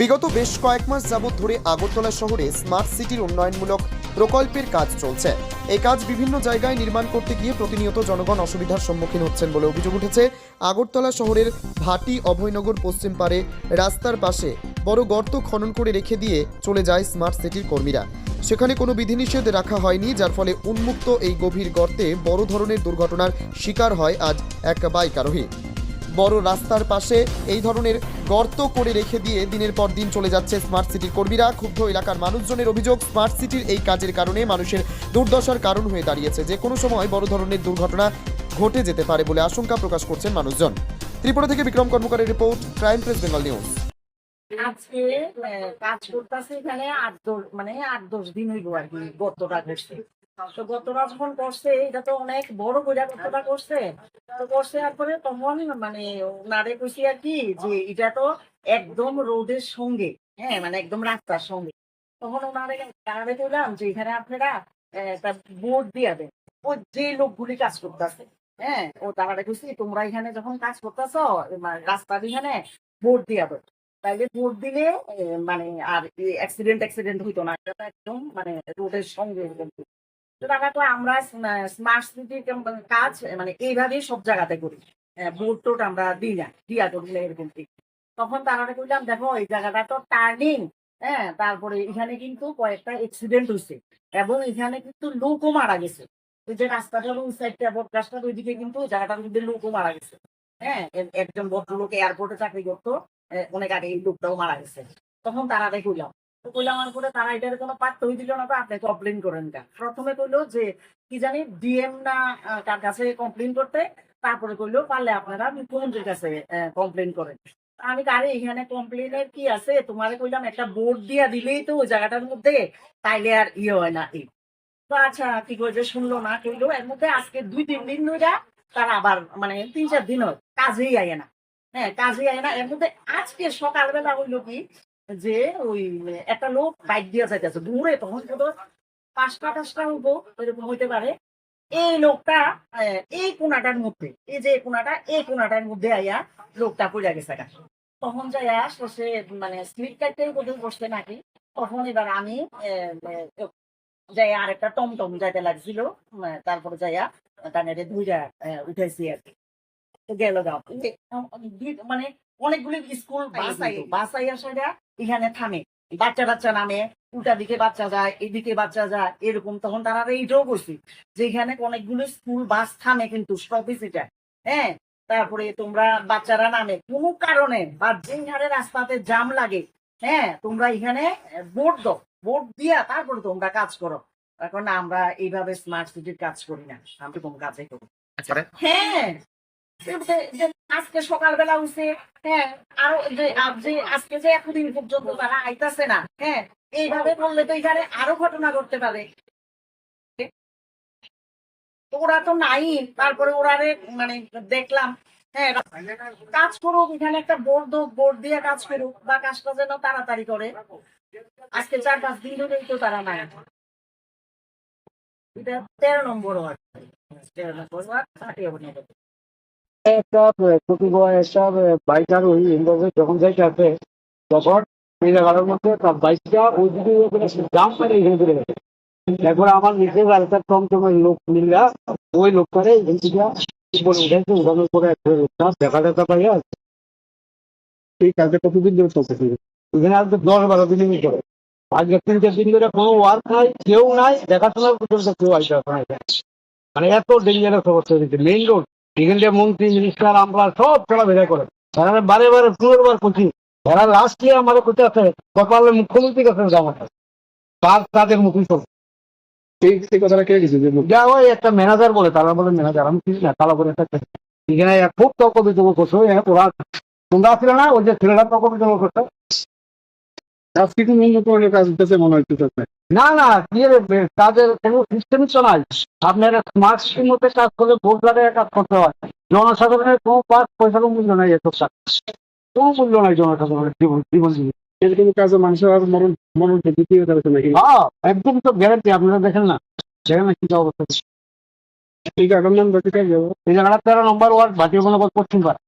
বিগত বেশ কয়েক মাস যাবৎ ধরে আগরতলা শহরে স্মার্ট সিটির উন্নয়নমূলক প্রকল্পের কাজ চলছে। এই কাজ বিভিন্ন জায়গায় নির্মাণ করতে গিয়ে প্রতিনিয়ত জনগণ অসুবিধার সম্মুখীন হচ্ছেন বলে অভিযোগ উঠেছে। আগরতলা শহরের ভাটি অভয়নগর পশ্চিম পারে রাস্তার পাশে বড় গর্ত খনন করে রেখে দিয়ে চলে যায় স্মার্ট সিটির কর্মীরা। সেখানে কোনো বিধিনিষেধ রাখা হয়নি, যার ফলে উন্মুক্ত এই গভীর গর্তে বড় ধরনের দুর্ঘটনার শিকার হয় আজ এক বাইক আরোহী। বড় রাস্তার পাশে এই ধরনের গর্ত করে রেখে দিয়ে দিনের পর দিন চলে যাচ্ছে স্মার্ট সিটির কর্মীরা। ক্ষুব্ধ এলাকার মানুষজনের অভিযোগ স্মার্ট সিটির এই কাজের কারণে মানুষের দুর্দশার কারণ হয়ে দাঁড়িয়েছে। যে কোনো সময় বড় ধরনের দুর্ঘটনা ঘটে যেতে পারে বলে আশঙ্কা প্রকাশ করছেন মানুষজন। ত্রিপুরা থেকে Bikram কর্মকারের report, crime press Bengal news. আজকে কাজ করতেছে এখানে আট দশ মানে আট দশ দিন হইব আর কি করছে। তো গতটা যখন করছে এটা তো অনেক বড় করে গতটা করছে। তো করছে তারপরে তখন মানে ওনারে কইছি আর কি যে এটা তো একদম রোডের সঙ্গে হ্যাঁ মানে একদম রাস্তার সঙ্গে। তখন ওনারে কারণে কইলাম যে এখানে আপনারা একটা বোর্ড দিয়ে দেন। ওই যে লোকগুলি কাজ করতেছে হ্যাঁ ও তারা কইছি তোমরা এখানে যখন কাজ করতেছ রাস্তার এখানে বোর্ড দিয়ে দেন। তাইলে ভোট দিলে মানে আর অ্যাক্সিডেন্ট অ্যাক্সিডেন্ট হইতো না। এটা তো একদম মানে রোডের সঙ্গে এরকম। তো আমরা স্মার্ট সিটির কাজ মানে এইভাবেই সব জায়গাতে করি। ভোট টোট আমরা দিই না, দিয়া করলে এরকম তখন তারা কইলাম দেখো, এই জায়গাটা তো টার্নিং হ্যাঁ তারপরে এখানে কিন্তু কয়েকটা অ্যাক্সিডেন্ট হয়েছে এবং এখানে কিন্তু লোকও মারা গেছে। ওই যে রাস্তাটার ওই সাইডটা বটগাছটার ওইদিকে কিন্তু জায়গাটার মধ্যে লোকও মারা গেছে। হ্যাঁ একজন ভদ্রলোক এয়ারপোর্টে চাকরি করতো অনেক আগে এই লোকটাও মারা গেছে। তখন তারা কইলাম তো কইলাম করে তারা কোনো না আপনি কমপ্লেন করেন প্রথমে কইলো যে, কি ডিএম না কাছে কমপ্লেন করতে? তারপরে কইলো, পারলে আপনারা কমপ্লেন করেন। আমি কি আছে? তোমারে কইলাম একটা বোর্ড দিয়া দিলেই তো ওই জায়গাটার মধ্যে তাইলে আর ইয়ে হয় না তো আচ্ছা কি করে শুনলো না, কইলো, এর মধ্যে আজকে দুই, তিন দিন ধরে তারা আবার মানে তিন, চার দিন কাজেই আয় না। হ্যাঁ কাজে আয় না। এর মধ্যে আজকে সকালবেলা হইল কি যে ওই একটা লোক বাইক দিয়ে যাইতেছে দূরে তখন পাঁচটা পাঁচটা হইবো এরকম হইতে পারে। এই লোকটা এই কোনাটার মধ্যে এই যে কোনাটা এই কোনাটার মধ্যে আইয়া লোকটা পড়ে গেছে। তখন যাইয়া সে মানে স্লিপ কাটতে বোধহয় বসছে নাকি তখন এবার আমি আহ, যাইয়া আরেকটা টমটম যাইতে লাগছিল তারপরে যাইয়া ধুইরা আহ, উঠাইছি আর কি। গেল মানে অনেকগুলি স্কুল বাস আই বাস আইয়া সেটা এখানে থামে। বাচ্চা বাচ্চা নামে উল্টা দিকে বাচ্চা যায় এদিকে বাচ্চা যায় এরকম তখন তারা এইটাও বলছি যে এখানে অনেকগুলো স্কুল বাস থামে কিন্তু স্টপেজ এটা। হ্যাঁ? তারপরে তোমরা বাচ্চারা নামে। কোনো কারণে বা যে হারে রাস্তাতে জাম লাগে হ্যাঁ? তোমরা এখানে ভোট দাও। ভোট দিয়া তারপরে তোমরা কাজ করো। এখন আমরা এইভাবে স্মার্ট সিটির কাজ করি না। আমি কোন কাজে করি হ্যাঁ যে- যে আজকে সকালবেলা উঠছে হ্যাঁ আরও যে আজ আজকে যে এতদিন পর্যন্ত তারা আইতাছে না হ্যাঁ এইভাবে করলে তো এখানে আরও ঘটনা ঘটতে পারে। ওরা তো নাই, তারপরে ওরা মানে দেখলাম হ্যাঁ কাজ করুক, এখানে একটা বোর্ড বোর্ড দিয়ে কাজ করুক, বা কাজটা যেন তাড়াতাড়ি করে। আজকে চার পাঁচ দিন ধরেই তো তারা নাই। এটা তেরো নম্বর ওয়ার্ড। তেরো নম্বর ওয়ার্ড একটা ছোট বয় একটা বাইকার ওই ইনভলভে যখন যাইতে আসে তখন জায়গাটার মধ্যে তার বাইকটা ওই দিকে মানে এখানে গেছে একবার আমার নিজের টমটমের লোক মিললা, ওই লোকটারে এখান থেকে উপরে উঠেছে, উঠানোর পরে একটা লোকটা দেখা পাইয়া এই কাজটা কতদিন ধরে এখানে আজকে দশ বারো দিন করে। আজকে তিন চার দিন ধরে কোনো ওয়ার্ক নাই, কেউ নাই, দেখাশোনা পর্যন্ত কেউ আসবে। মানে এত ডেঞ্জারাস অবস্থা মেইন রোড এখান মন্ত্রী মিনিস্টার আমরা সব চলাফেরা করে। তারা বারে বারে পুনর্বার করছি যারা লাস্ট ইয়ার আমাদের করতে আছে কপালে মুখ্যমন্ত্রীর কাছে যাওয়া তার তাদের মুখী এই এই কথাটা কে গেছে যা ওই একটা ম্যানেজার বলে তারা বলে ম্যানেজার আমি না তারা বলে একটা এখানে খুব তর্ক বিতর্ক করছে। ওরা তোমরা ছিল না ওই যে ছেলেরা তর্ক বিতর্ক করছে। আজকে কাজ হতেছে মনে আপনার? না না কাজের কোনো সিস্টেম নাই। আপনার স্মার্ট মধ্যে কাজ করলে ভোট লাগায় কাজ করতে হয়। জনসাধারণের কোনো পাঁচ মূল্য নাই কোনো মূল্য নাই জনসাধারণের জীবন জীবন জীবন এরকম কাজে মানুষের আর মরণ মরণ দিতে হতে নাকি? হ্যাঁ একদম তো গ্যারান্টি আপনারা দেখেন না। সেখানে কি অবস্থা? এই কারণ নাম এই জায়গাটা তেরো নম্বর ওয়ার্ড ভাটিয়া পশ্চিম পাড়া